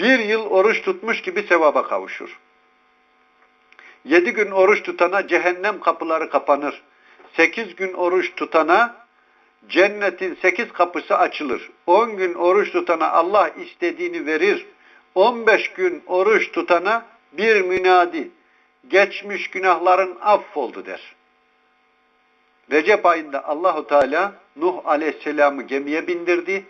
bir yıl oruç tutmuş gibi sevaba kavuşur. Yedi gün oruç tutana cehennem kapıları kapanır. Sekiz gün oruç tutana cennetin sekiz kapısı açılır. On gün oruç tutana Allah istediğini verir. On beş gün oruç tutana bir münadi geçmiş günahların affoldu der. Recep ayında Allahu Teala Nuh Aleyhisselam'ı gemiye bindirdi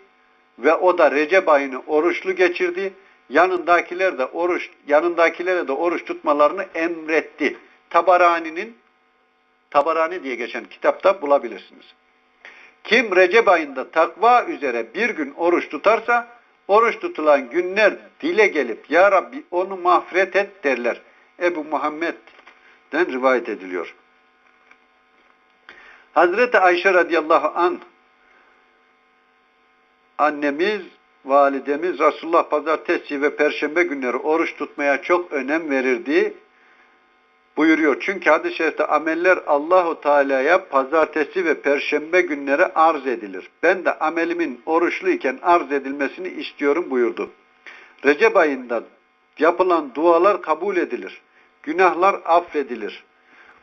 ve o da Recep ayını oruçlu geçirdi. Yanındakiler de oruç yanındakilere de oruç tutmalarını emretti. Tabarani'nin Tabarani diye geçen kitapta bulabilirsiniz. Kim Recep ayında takva üzere bir gün oruç tutarsa oruç tutulan günler dile gelip Ya Rabbi onu mağfiret et derler. Ebu Muhammed'den rivayet ediliyor. Hazreti Ayşe radıyallahu an annemiz, validemiz Resulullah pazartesi ve perşembe günleri oruç tutmaya çok önem verirdi buyuruyor. Çünkü hadis-i şerifte ameller Allahu Teala'ya pazartesi ve perşembe günleri arz edilir. Ben de amelimin oruçluyken arz edilmesini istiyorum buyurdu. Recep ayında yapılan dualar kabul edilir. Günahlar affedilir.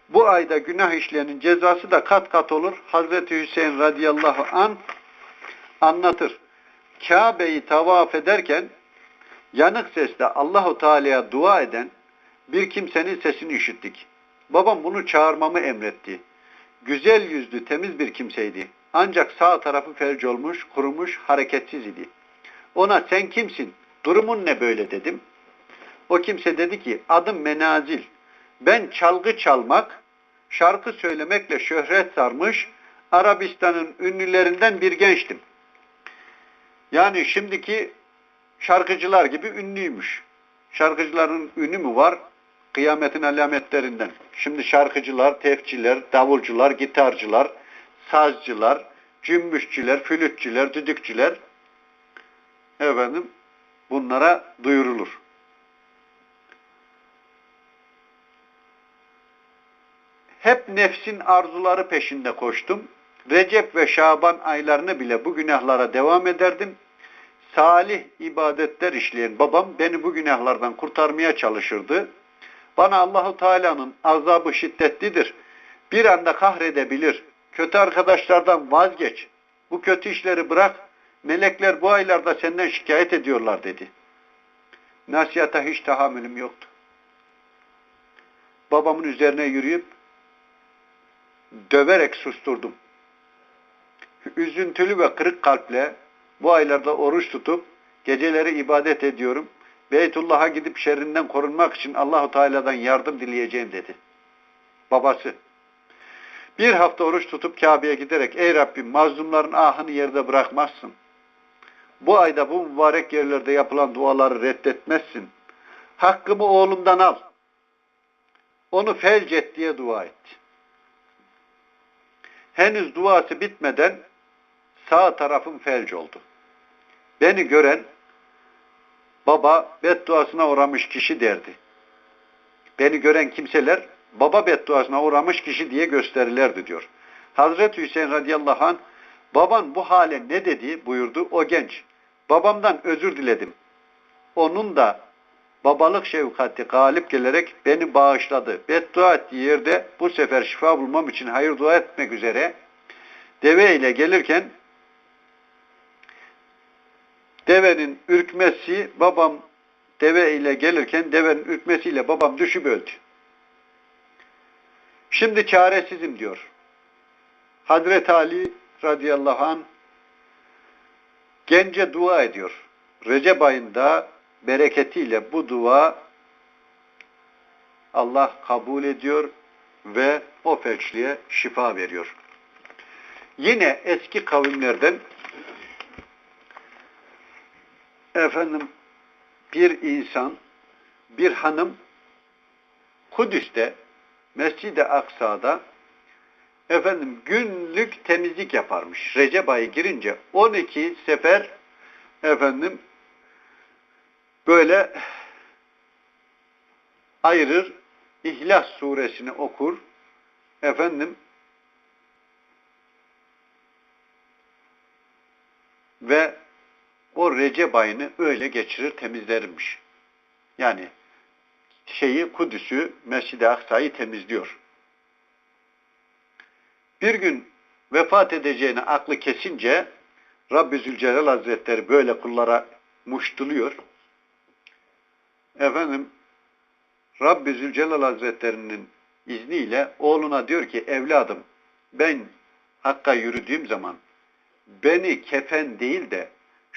Bu ayda günah işleyenin cezası da kat kat olur. Hazreti Hüseyin radıyallahu an anlatır. Kabe'yi tavaf ederken yanık sesle Allahu Teala'ya dua eden bir kimsenin sesini işittik. Babam bunu çağırmamı emretti. Güzel yüzlü, temiz bir kimseydi. Ancak sağ tarafı felç olmuş, kurumuş, hareketsiz idi. Ona sen kimsin, durumun ne böyle dedim. O kimse dedi ki adım Menazil. Ben çalgı çalmak, şarkı söylemekle şöhret sarmış Arabistan'ın ünlülerinden bir gençtim. Yani şimdiki şarkıcılar gibi ünlüymüş. Şarkıcıların ünü mü var? Kıyametin alametlerinden. Şimdi şarkıcılar, tefçiler, davulcular, gitarcılar, sazcılar, cümbüşçüler, flütçüler, düdükçüler efendim bunlara duyurulur. Hep nefsin arzuları peşinde koştum. Recep ve Şaban aylarını bile bu günahlara devam ederdim. Salih ibadetler işleyen babam beni bu günahlardan kurtarmaya çalışırdı. Bana Allahu Teala'nın azabı şiddetlidir. Bir anda kahredebilir. Kötü arkadaşlardan vazgeç. Bu kötü işleri bırak. Melekler bu aylarda senden şikayet ediyorlar dedi. Nasihata hiç tahammülüm yoktu. Babamın üzerine yürüyüp döverek susturdum. Üzüntülü ve kırık kalple bu aylarda oruç tutup geceleri ibadet ediyorum. Beytullah'a gidip şerrinden korunmak için Allahu Teala'dan yardım dileyeceğim dedi. Babası. Bir hafta oruç tutup Kabe'ye giderek ey Rabbim mazlumların ahını yerde bırakmazsın. Bu ayda bu mübarek yerlerde yapılan duaları reddetmezsin. Hakkımı oğlumdan al. Onu felç et diye dua etti. Henüz duası bitmeden sağ tarafım felç oldu. Beni gören baba bedduasına uğramış kişi derdi. Beni gören kimseler baba bedduasına uğramış kişi diye gösterirlerdi diyor. Hazreti Hüseyin radıyallahu anh baban bu hale ne dedi buyurdu o genç. Babamdan özür diledim. Onun da babalık şefkati galip gelerek beni bağışladı. Beddua ettiği yerde bu sefer şifa bulmam için hayır dua etmek üzere deve ile gelirken devenin ürkmesi babam deve ile gelirken devenin ürkmesiyle babam düşüp öldü. Şimdi çaresizim diyor. Hazreti Ali radıyallahu an gence dua ediyor. Recep ayında bereketiyle bu dua Allah kabul ediyor ve o felçliğe şifa veriyor. Yine eski kavimlerden efendim bir insan, bir hanım Kudüs'te, Mescid-i Aksa'da efendim günlük temizlik yaparmış. Recep ayı girince 12 sefer efendim böyle ayırır, İhlas suresini okur, efendim ve o Recep ayını öyle geçirir temizlermiş. Yani şeyi Kudüs'ü, Mescid-i Aksa'yı temizliyor. Bir gün vefat edeceğini aklı kesince Rabbi Zülcelal Hazretleri böyle kullara muştuluyor. Efendim Rabbi Zülcelal Hazretleri'nin izniyle oğluna diyor ki evladım ben Hakk'a yürüdüğüm zaman beni kefen değil de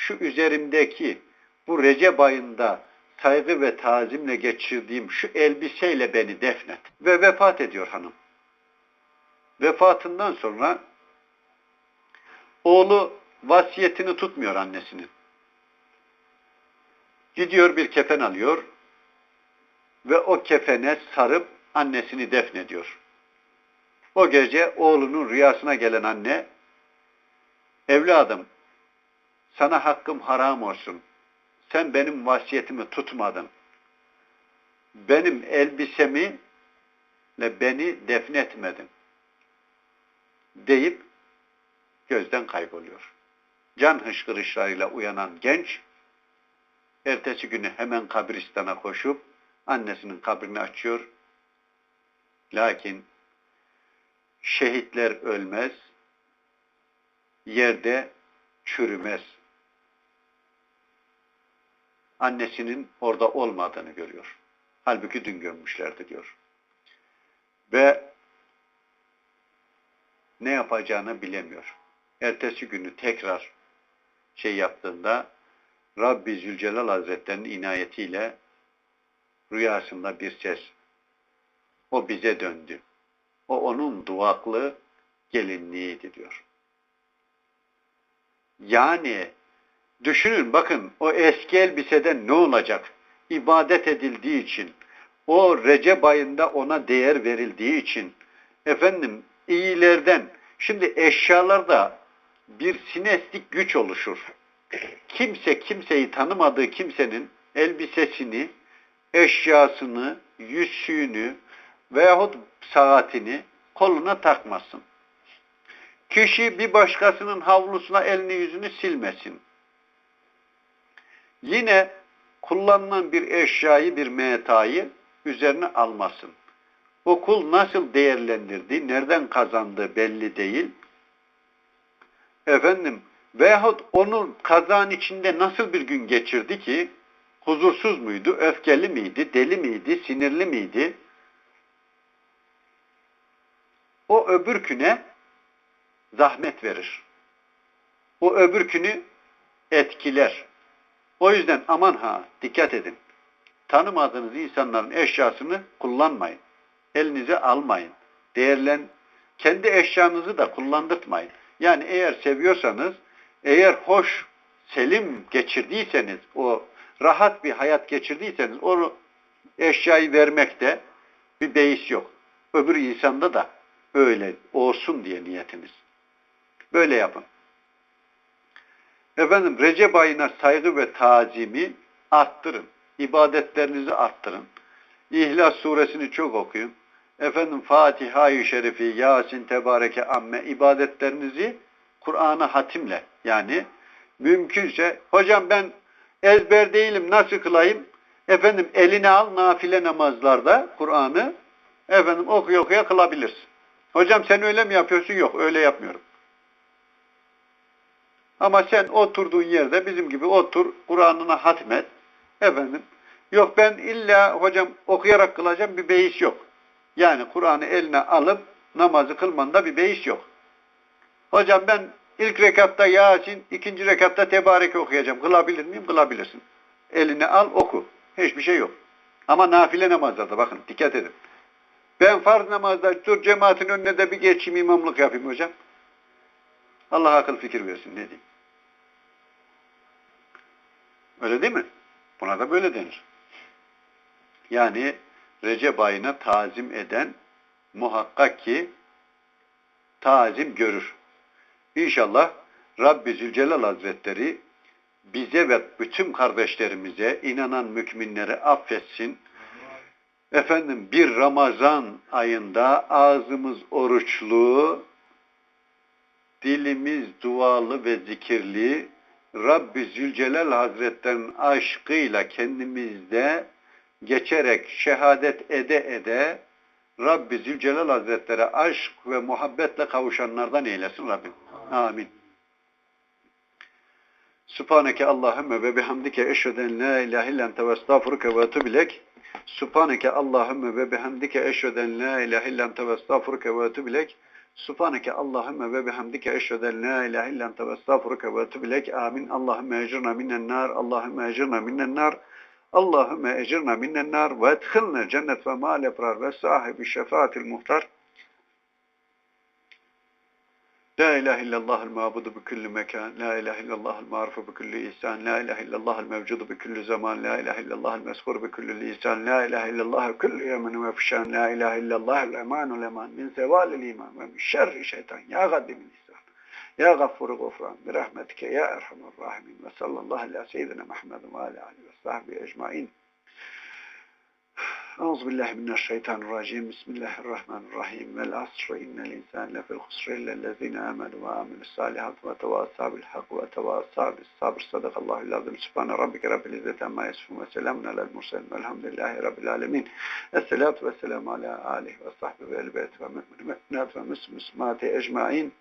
şu üzerimdeki bu Recep ayında saygı ve tazimle geçirdiğim şu elbiseyle beni defnet. Ve vefat ediyor hanım. Vefatından sonra oğlu vasiyetini tutmuyor annesinin. Gidiyor bir kefen alıyor ve o kefene sarıp annesini defnediyor. O gece oğlunun rüyasına gelen anne, evladım sana hakkım haram olsun. Sen benim vasiyetimi tutmadın. Benim elbisemi ile beni defnetmedin. Deyip gözden kayboluyor. Can hışkırışlarıyla uyanan genç, ertesi günü hemen kabristana koşup annesinin kabrini açıyor. Lakin şehitler ölmez, yerde çürümez. Annesinin orada olmadığını görüyor. Halbuki dün gömmüşlerdi diyor. Ve ne yapacağını bilemiyor. Ertesi günü tekrar şey yaptığında Rabbi Zülcelal Hazretleri'nin inayetiyle rüyasında bir ses. O bize döndü. O onun duvaklı gelinliğiydi diyor. Yani düşünün bakın o eski elbiseden ne olacak? İbadet edildiği için, o Recep ayında ona değer verildiği için, efendim iyilerden, şimdi eşyalarda bir sinestik güç oluşur. Kimse kimseyi tanımadığı kimsenin elbisesini, eşyasını, yüzüğünü veyahut saatini koluna takmasın. Kişi bir başkasının havlusuna elini yüzünü silmesin. Yine kullanılan bir eşyayı, bir metayı üzerine almasın. O kul nasıl değerlendirdiği, nereden kazandığı belli değil. Efendim, veyahut onun kazan içinde nasıl bir gün geçirdi ki, huzursuz muydu, öfkeli miydi, deli miydi, sinirli miydi? O öbürküne zahmet verir. O öbürkünü etkiler. O yüzden aman ha dikkat edin. Tanımadığınız insanların eşyasını kullanmayın. Elinize almayın. Değerlen kendi eşyanızı da kullandırtmayın. Yani eğer seviyorsanız, eğer hoş, selim geçirdiyseniz, o rahat bir hayat geçirdiyseniz o eşyayı vermekte bir beis yok. Öbür insanda da öyle olsun diye niyetiniz. Böyle yapın. Efendim Recep ayına saygı ve tazimi arttırın. İbadetlerinizi arttırın. İhlas suresini çok okuyun. Efendim Fatiha-i Şerifi, Yasin, Tebareke, Amme ibadetlerinizi Kur'an'a hatimle yani mümkünse hocam ben ezber değilim nasıl kılayım? Efendim eline al nafile namazlarda Kur'an'ı efendim okuya okuya kılabilirsin. Hocam sen öyle mi yapıyorsun? Yok öyle yapmıyorum. Ama sen oturduğun yerde bizim gibi otur, Kur'an'ına hatmet. Efendim, yok ben illa hocam okuyarak kılacağım bir beis yok. Yani Kur'an'ı eline alıp namazı kılmanda bir beis yok. Hocam ben ilk rekatta Yasin, ikinci rekatta Tebareke okuyacağım. Kılabilir miyim? Kılabilirsin. Eline al, oku. Hiçbir şey yok. Ama nafile namazlarda bakın dikkat edin. Ben farz namazda dur cemaatin önüne de bir geçeyim imamlık yapayım hocam. Allah akıl fikir versin ne diyeyim. Öyle değil mi? Buna da böyle denir. Yani Recep ayına tazim eden muhakkak ki tazim görür. İnşallah Rabbi Zülcelal Hazretleri bize ve bütün kardeşlerimize, inanan müminleri affetsin. Efendim bir Ramazan ayında ağzımız oruçlu, dilimiz dualı ve zikirli, Rabbi Zülcelal Hazretlerinin aşkıyla kendimizde geçerek şehadet ede ede Rabbi Zülcelal Hazretleri aşk ve muhabbetle kavuşanlardan eylesin Rabbim. Amin. Subhaneke Allahümme ve bihamdike eşheden la ilahe illen te ve estağfuruke ve etûbilek. Subhaneke Allahümme ve bihamdike eşheden la ilahe illen te ve estağfuruke. Subhaneke Allahümme ve bihamdike eşheden la ilahe illen te ve estağfuruke ve etûbilek. Amin. Allahümme ecirna minen nar. Allahümme ecirna minen nar. Allahümme ecirna minen nar ve edhilna cennet ve ma'al ebrar ve sahibi şefaatil muhtar. لا إله إلا الله المعبود بكل مكان لا إله إلا الله المعرف بكل إنسان لا إله إلا الله الموجود بكل زمان لا إله إلا الله المسخور بكل لسان لا إله إلا الله كل يمن وفشان لا إله إلا الله الأمان الأمان من زوال الإيمان ومن شر الشيطان. يا غد من الإنسان يا غفور غفران برحمتك يا أرحم الراحمين وصلى الله على سيدنا محمد وعلى آله وصحبه أجمعين. أعوذ بالله من الشيطان الرجيم بسم الله الرحمن الرحيم والعصر إن الإنسان لفي الخسر إلا الذين آمنوا وعملوا الصالحات وتواصوا بالحق وتواصوا بالصبر صدق الله العظيم سبحان ربك رب العزة عما يصفون وسلام على المرسلين والحمد لله رب العالمين الصلاة والسلام على آله وصحبه والبيت ومؤمنات ومسلمات أجمعين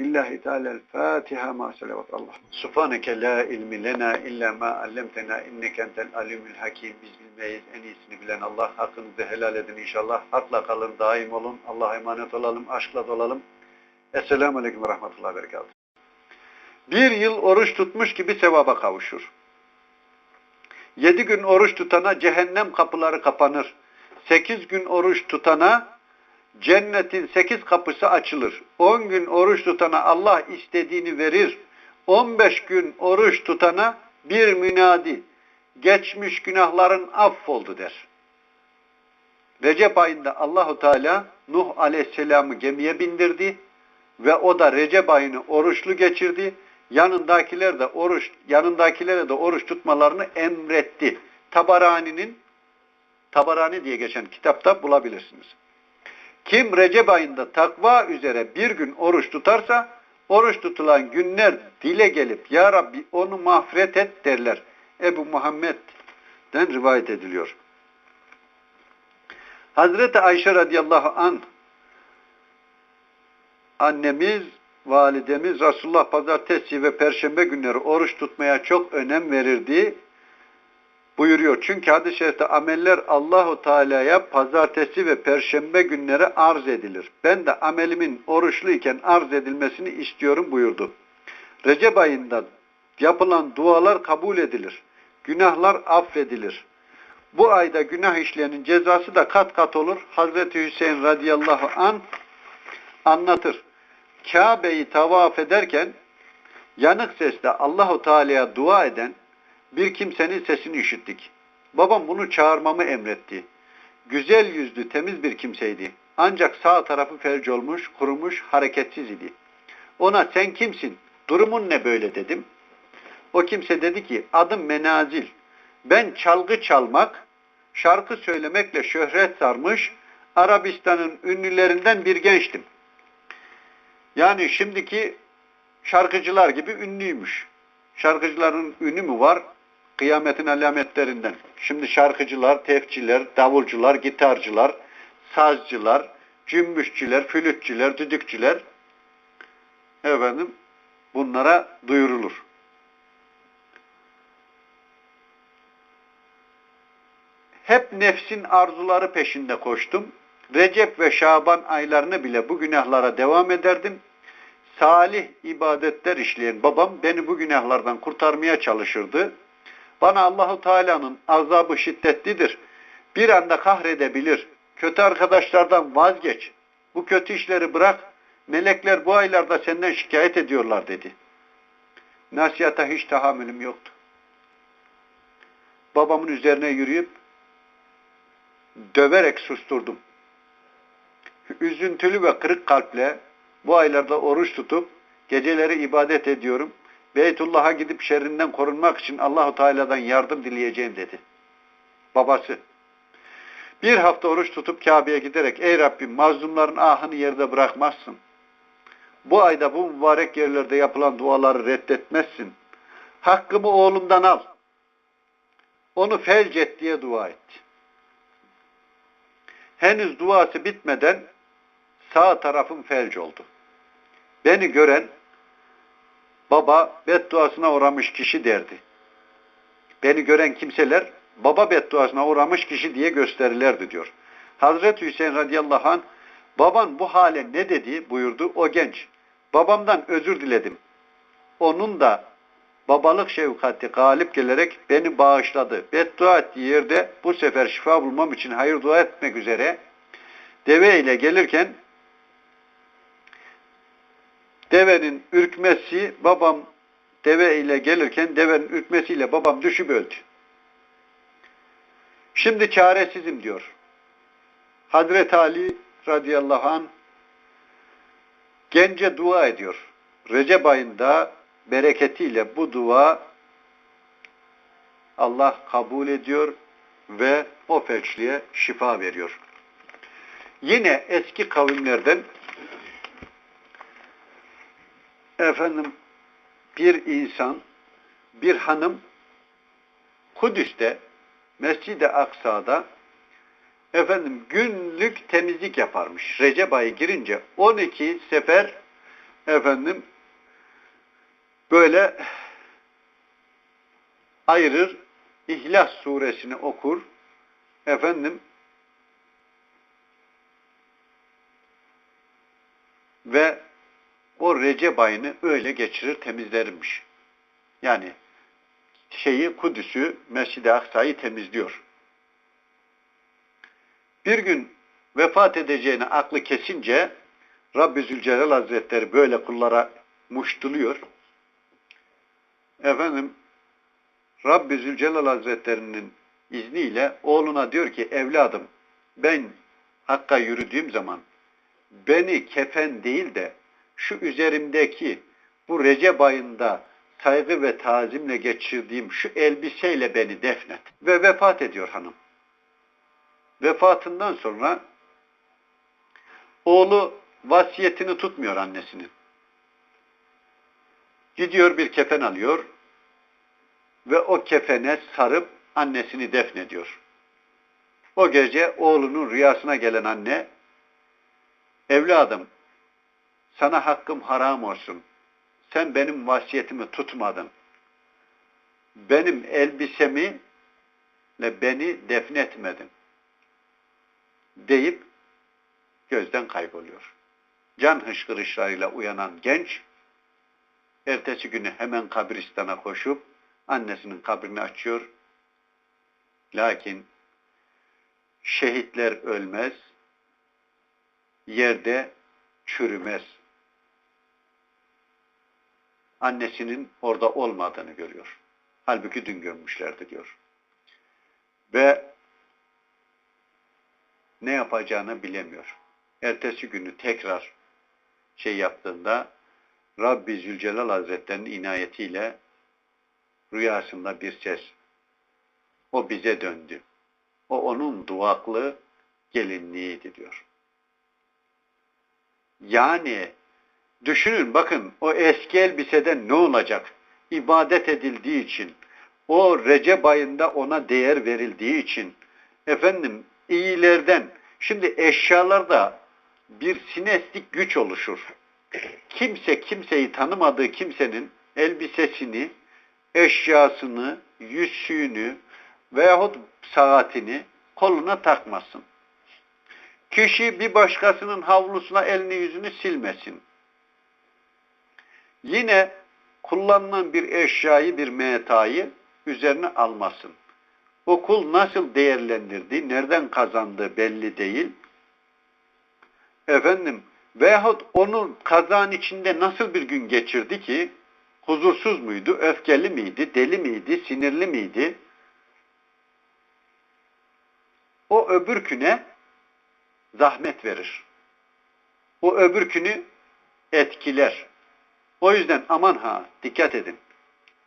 Lillahi Teala Fatiha ma selavat Allah. Subhaneke la ilmi lena illa ma allamtena inneke entel alimul hakim. Biz bilmeyiz en iyisini bilen Allah. Hakkınızı helal edin inşallah. Hakla kalın, daim olun. Allah'a emanet olalım, aşkla dolalım. Esselamu Aleyküm ve Rahmetullahi Berekatuhu. Bir yıl oruç tutmuş gibi sevaba kavuşur. Yedi gün oruç tutana cehennem kapıları kapanır. Sekiz gün oruç tutana cennetin sekiz kapısı açılır. On gün oruç tutana Allah istediğini verir. On beş gün oruç tutana bir münadi geçmiş günahların affoldu der. Recep ayında Allahu Teala Nuh Aleyhisselam'ı gemiye bindirdi ve o da Recep ayını oruçlu geçirdi. Yanındakiler de oruç yanındakilere de oruç tutmalarını emretti. Tabarani'nin Tabarani diye geçen kitapta bulabilirsiniz. Kim Recep ayında takva üzere bir gün oruç tutarsa, oruç tutulan günler dile gelip Ya Rabbi onu mağfiret et derler. Ebu Muhammed'den rivayet ediliyor. Hazreti Ayşe radıyallahu an annemiz, validemiz Resulullah pazartesi ve perşembe günleri oruç tutmaya çok önem verirdi buyuruyor. Çünkü hadis-i şerifte ameller Allahu Teala'ya pazartesi ve perşembe günleri arz edilir. Ben de amelimin oruçlu iken arz edilmesini istiyorum buyurdu. Recep ayında yapılan dualar kabul edilir. Günahlar affedilir. Bu ayda günah işleyenin cezası da kat kat olur. Hazreti Hüseyin radıyallahu an anlatır. Kabe'yi tavaf ederken yanık sesle Allahu Teala'ya dua eden bir kimsenin sesini işittik. Babam bunu çağırmamı emretti. Güzel yüzlü, temiz bir kimseydi. Ancak sağ tarafı felç olmuş, kurumuş, hareketsiz idi. Ona sen kimsin, durumun ne böyle dedim. O kimse dedi ki adım Menazil. Ben çalgı çalmak, şarkı söylemekle şöhret sarmış Arabistan'ın ünlülerinden bir gençtim. Yani şimdiki şarkıcılar gibi ünlüymüş. Şarkıcıların ünü mü var? Kıyametin alametlerinden. Şimdi şarkıcılar, tefçiler, davulcular, gitarcılar, sazcılar, cümbüşçüler, flütçüler, düdükçüler efendim bunlara duyurulur. Hep nefsin arzuları peşinde koştum. Recep ve Şaban aylarını bile bu günahlara devam ederdim. Salih ibadetler işleyen babam beni bu günahlardan kurtarmaya çalışırdı. Bana Allahu Teala'nın azabı şiddetlidir. Bir anda kahredebilir. Kötü arkadaşlardan vazgeç. Bu kötü işleri bırak. Melekler bu aylarda senden şikayet ediyorlar dedi. Nasihata hiç tahammülüm yoktu. Babamın üzerine yürüyüp döverek susturdum. Üzüntülü ve kırık kalple bu aylarda oruç tutup geceleri ibadet ediyorum. Beytullah'a gidip şerrinden korunmak için Allahu Teala'dan yardım dileyeceğim dedi. Babası. Bir hafta oruç tutup Kabe'ye giderek ey Rabbim mazlumların ahını yerde bırakmazsın. Bu ayda bu mübarek yerlerde yapılan duaları reddetmezsin. hakkımı oğlumdan al. Onu felç et diye dua etti. Henüz duası bitmeden sağ tarafım felç oldu. Beni gören baba bedduasına uğramış kişi derdi. Beni gören kimseler baba bedduasına uğramış kişi diye gösterirlerdi diyor. Hazreti Hüseyin radıyallahu anh baban bu hale ne dedi buyurdu o genç. Babamdan özür diledim. Onun da babalık şefkati galip gelerek beni bağışladı. Beddua ettiği yerde bu sefer şifa bulmam için hayır dua etmek üzere deve ile gelirken devenin ürkmesi babam deve ile gelirken devenin ürkmesiyle babam düşüp öldü. Şimdi çaresizim diyor. Hazreti Ali radıyallahu an gence dua ediyor. Recep ayında bereketiyle bu dua Allah kabul ediyor ve o felçliğe şifa veriyor. Yine eski kavimlerden efendim bir insan, bir hanım Kudüs'te, Mescid-i Aksa'da efendim günlük temizlik yaparmış. Recep ayı girince 12 sefer efendim böyle ayırır, İhlas suresini okur, efendim ve o Recep ayını öyle geçirir, temizlermiş. Yani şeyi, Kudüs'ü, Mescid-i Aksa'yı temizliyor. Bir gün vefat edeceğini aklı kesince Rabbi Zülcelal Hazretleri böyle kullara muştuluyor. Efendim Rabbi Zülcelal Hazretleri'nin izniyle oğluna diyor ki evladım ben Hakk'a yürüdüğüm zaman beni kefen değil de şu üzerimdeki bu Recep ayında saygı ve tazimle geçirdiğim şu elbiseyle beni defnet. Ve vefat ediyor hanım. Vefatından sonra oğlu vasiyetini tutmuyor annesinin. Gidiyor bir kefen alıyor ve o kefene sarıp annesini defnediyor. O gece oğlunun rüyasına gelen anne, evladım sana hakkım haram olsun. Sen benim vasiyetimi tutmadın. Benim elbisemi ve beni defnetmedin. Deyip gözden kayboluyor. Can hışkırışlarıyla uyanan genç, ertesi günü hemen kabristana koşup annesinin kabrini açıyor. Lakin şehitler ölmez, yerde çürümez. Annesinin orada olmadığını görüyor. Halbuki dün görmüşlerdi diyor. Ve ne yapacağını bilemiyor. Ertesi günü tekrar şey yaptığında Rabbi Zülcelal Hazretleri'nin inayetiyle rüyasında bir ses. O bize döndü. O onun duvaklı gelinliğiydi diyor. Yani düşünün bakın o eski elbiseden ne olacak? İbadet edildiği için, o Recep ayında ona değer verildiği için, efendim iyilerden, şimdi eşyalarda bir sinestik güç oluşur. Kimse kimseyi tanımadığı kimsenin elbisesini, eşyasını, yüzüğünü veyahut saatini koluna takmasın. Kişi bir başkasının havlusuna elini yüzünü silmesin. Yine kullanılan bir eşyayı, bir metayı üzerine almasın. Okul nasıl değerlendirdi, nereden kazandığı belli değil. Efendim, veyahut onun kazan içinde nasıl bir gün geçirdi ki, huzursuz muydu, öfkeli miydi, deli miydi, sinirli miydi? O öbürküne zahmet verir. O öbürkünü etkiler. O yüzden aman ha dikkat edin.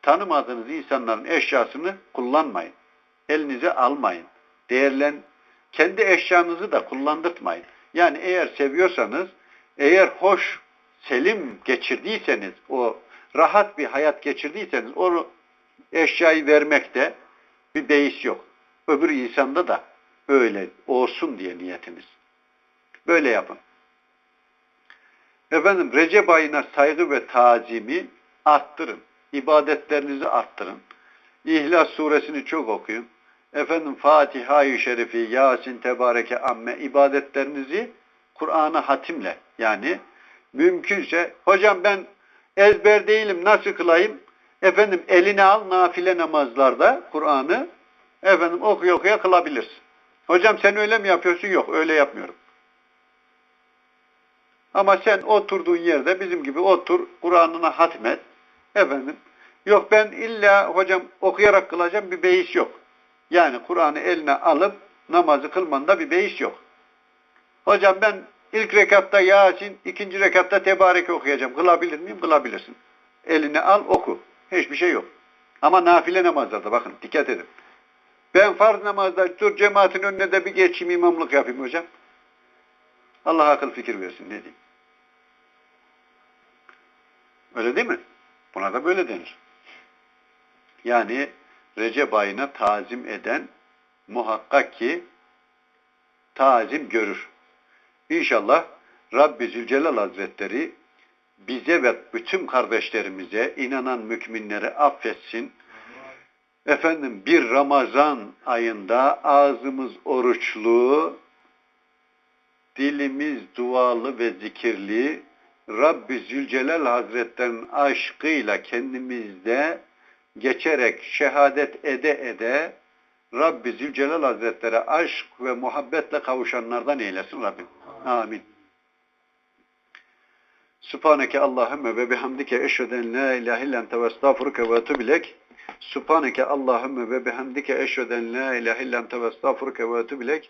Tanımadığınız insanların eşyasını kullanmayın. Elinize almayın. Değerlen kendi eşyanızı da kullandırtmayın. Yani eğer seviyorsanız, eğer hoş, selim geçirdiyseniz, o rahat bir hayat geçirdiyseniz onu eşyayı vermekte bir beis yok. Öbür insanda da öyle olsun diye niyetiniz. Böyle yapın. Efendim Recep ayına saygı ve tazimi arttırın. İbadetlerinizi arttırın. İhlas suresini çok okuyun. Efendim Fatiha-i Şerifi, Yasin, Tebareke, Amme ibadetlerinizi Kur'an'ı hatimle yani mümkünse hocam ben ezber değilim nasıl kılayım? Efendim eline al nafile namazlarda Kur'an'ı efendim okuya okuya kılabilirsin. Hocam sen öyle mi yapıyorsun? Yok öyle yapmıyorum. Ama sen oturduğun yerde bizim gibi otur, Kur'an'ına hatmet. Efendim, yok ben illa hocam okuyarak kılacağım bir beis yok. Yani Kur'an'ı eline alıp namazı kılmanda bir beis yok. Hocam ben ilk rekatta Yasin, ikinci rekatta Tebarek okuyacağım. Kılabilir miyim? Kılabilirsin. Eline al oku. Hiçbir şey yok. Ama nafile namazlarda bakın dikkat edin. Ben farz namazda dur cemaatin önüne de bir geçeyim imamlık yapayım hocam. Allah akıl fikir versin diyeyim. Öyle değil mi? Buna da böyle denir. Yani Recep ayına tazim eden muhakkak ki tazim görür. İnşallah Rabbi Zülcelal Hazretleri bize ve bütün kardeşlerimize, inanan müminlere affetsin. Efendim bir Ramazan ayında ağzımız oruçlu, dilimiz dualı ve zikirli, Rabbi Zülcelal Hazretlerinin aşkıyla kendimizde geçerek şehadet ede ede Rabbi Zülcelal Hazretleri aşk ve muhabbetle kavuşanlardan eylesin Rabbim. Amin. Subhaneke Allahümme ve bihamdike eşheden la ilahe illen ve estağfuruke ve etûbilek. Subhaneke Allahümme ve bihamdike eşheden la ilahe illen ve estağfuruke ve etûbilek.